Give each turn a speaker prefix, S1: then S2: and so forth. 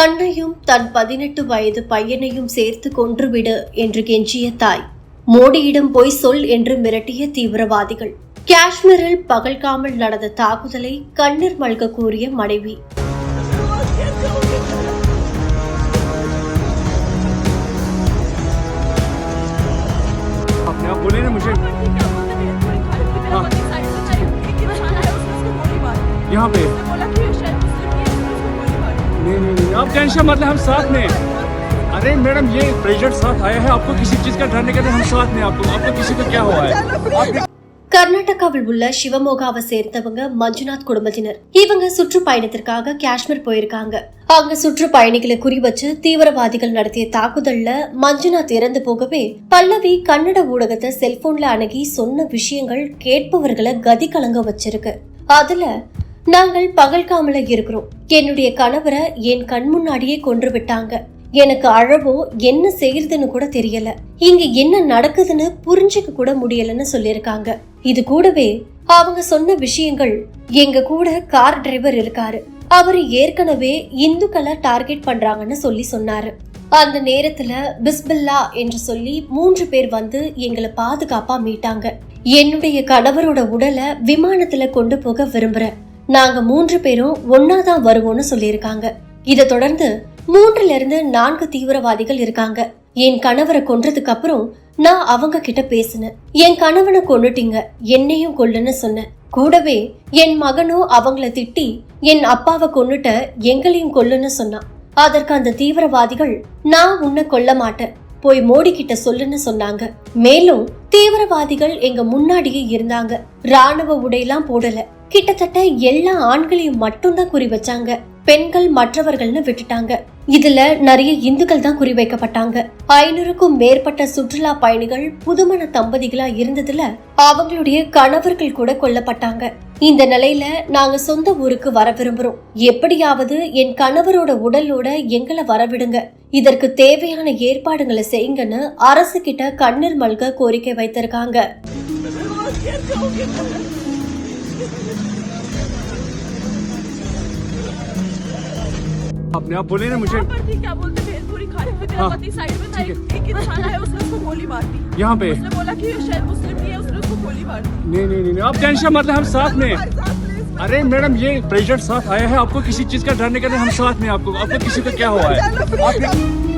S1: தன்னையும் தன் பதினெட்டு வயது பையனையும் சேர்த்து கொன்றுவிடு என்று கெஞ்சிய தாய் மோடியிடம் போய் சொல் என்று மிரட்டிய தீவிரவாதிகள் காஷ்மீரில் பகல்காமல் நடந்த தாக்குதலை கண்ணீர் மல்க கூறிய மனைவி
S2: अपने आप बोले ना मुझे हाँ। यहाँ पे नहीं नहीं नहीं आप टेंशन मतलब हम साथ में हैं। अरे मैडम ये प्रेशर साथ आया है आपको किसी चीज का डर नहीं करना हम साथ में हैं आपको आपको किसी को क्या हुआ है आप
S1: கர்நாடகாவில் உள்ள சிவமோகாவை சேர்ந்தவங்க மஞ்சுநாத் குடும்பத்தினர் இவங்க சுற்றுப்பயணத்திற்காக காஷ்மீர் போயிருக்காங்க அங்க சுற்றுப்பயணிகளை குறிவச்சு தீவிரவாதிகள் நடத்திய தாக்குதல்ல மஞ்சுநாத் இறந்து போகவே பல்லவி கன்னட ஊடகத்தை செல்போன்ல அணுகி சொன்ன விஷயங்கள் கேட்பவர்களை கதி கலங்க வச்சிருக்கு அதுல நாங்கள் பகல்காமல இருக்கிறோம். என்னுடைய கணவரை என் கண் முன்னாடியே கொன்று விட்டாங்க எனக்கு அழவோ என்ன செய்யறதுன்னு கூட தெரியல. இங்க என்ன நடக்குதுன்னு புரிஞ்சுக்க கூட முடியலன்னு சொல்லியிருக்காங்க. இது கூடவே அவங்க சொன்ன விஷயங்கள் எங்க கூட கார் டிரைவர் இருக்காரு. அவர் ஏற்கனவே இந்துக்களை டார்கெட் பண்றாங்கன்னு சொல்லி சொன்னாரு. அந்த நேரத்துல பிஸ்பில்லா என்று சொல்லி மூன்று பேர் வந்து எங்களை பாதுகாப்பா மீட்டாங்க. என்னுடைய கணவரோட உடலை விமானத்துல கொண்டு போக விரும்புறேன். நாங்க மூன்று பேரும் ஒன்னாதான் வருவோம்னு சொல்லியிருக்காங்க. இதை தொடர்ந்து மூன்றுல இருந்து நான்கு தீவிரவாதிகள் இருக்காங்க. என் கணவரை கொன்றதுக்கு அப்புறம் நான் அவங்க கிட்ட பேசினேன். என் கணவனை கொண்டுட்டீங்க என்னையும் கொல்லுன்னு சொன்னேன். கூடவே என் மகனும் அவங்கள திட்டி என் அப்பாவை கொன்னுட்ட எங்களையும் கொல்லுன்னு சொன்னான். அதற்கு அந்த தீவிரவாதிகள் நான் உன்னை கொல்ல மாட்டேன். போய் மோடி கிட்ட சொல்லுன்னு சொன்னாங்க. மேலும் தீவிரவாதிகள் எங்க முன்னாடியே இருந்தாங்க. ராணுவ உடையெல்லாம் போடல. கிட்டத்தட்ட எல்லா ஆண்களையும் மட்டும்தான் குறி வச்சாங்க. பெண்கள் மற்றவர்கள்னு விட்டுட்டாங்க. இதுல நிறைய இந்துக்கள் தான் குறிவைக்கப்பட்டாங்க ஐநூறுக்கும் மேற்பட்ட சுற்றுலா பயணிகள் புதுமண தம்பதிகளா இருந்ததுல அவங்களுடைய கணவர்கள் கூட கொல்லப்பட்டாங்க. இந்த நிலையில நாங்க சொந்த ஊருக்கு வர விரும்புறோம். எப்படியாவது என் கணவரோட உடலோட எங்களை வரவிடுங்க. இதற்கு தேவையான ஏற்பாடுகளை செய்யுங்கன்னு அரசு கிட்ட கண்ணீர் மல்க கோரிக்கை வைத்திருக்காங்க
S2: अपने आप बोले ना मुझे
S3: क्या बोलते भेलपुरी खा रहे थे
S2: हाँ,
S3: पति साइड में था
S2: ठीक
S3: एक एक इंसान आया उसने उसको गोली मार दी
S2: यहाँ पे
S3: उसने बोला कि ये शायद मुस्लिम नहीं है उसने उसको गोली मार दी
S2: नहीं नहीं नहीं नहीं, आप टेंशन मतलब हम साथ में हैं। अरे मैडम ये प्रेशर साथ आया है आपको किसी चीज का डर नहीं करना हम साथ में हैं आपको आपको किसी को क्या हुआ है आप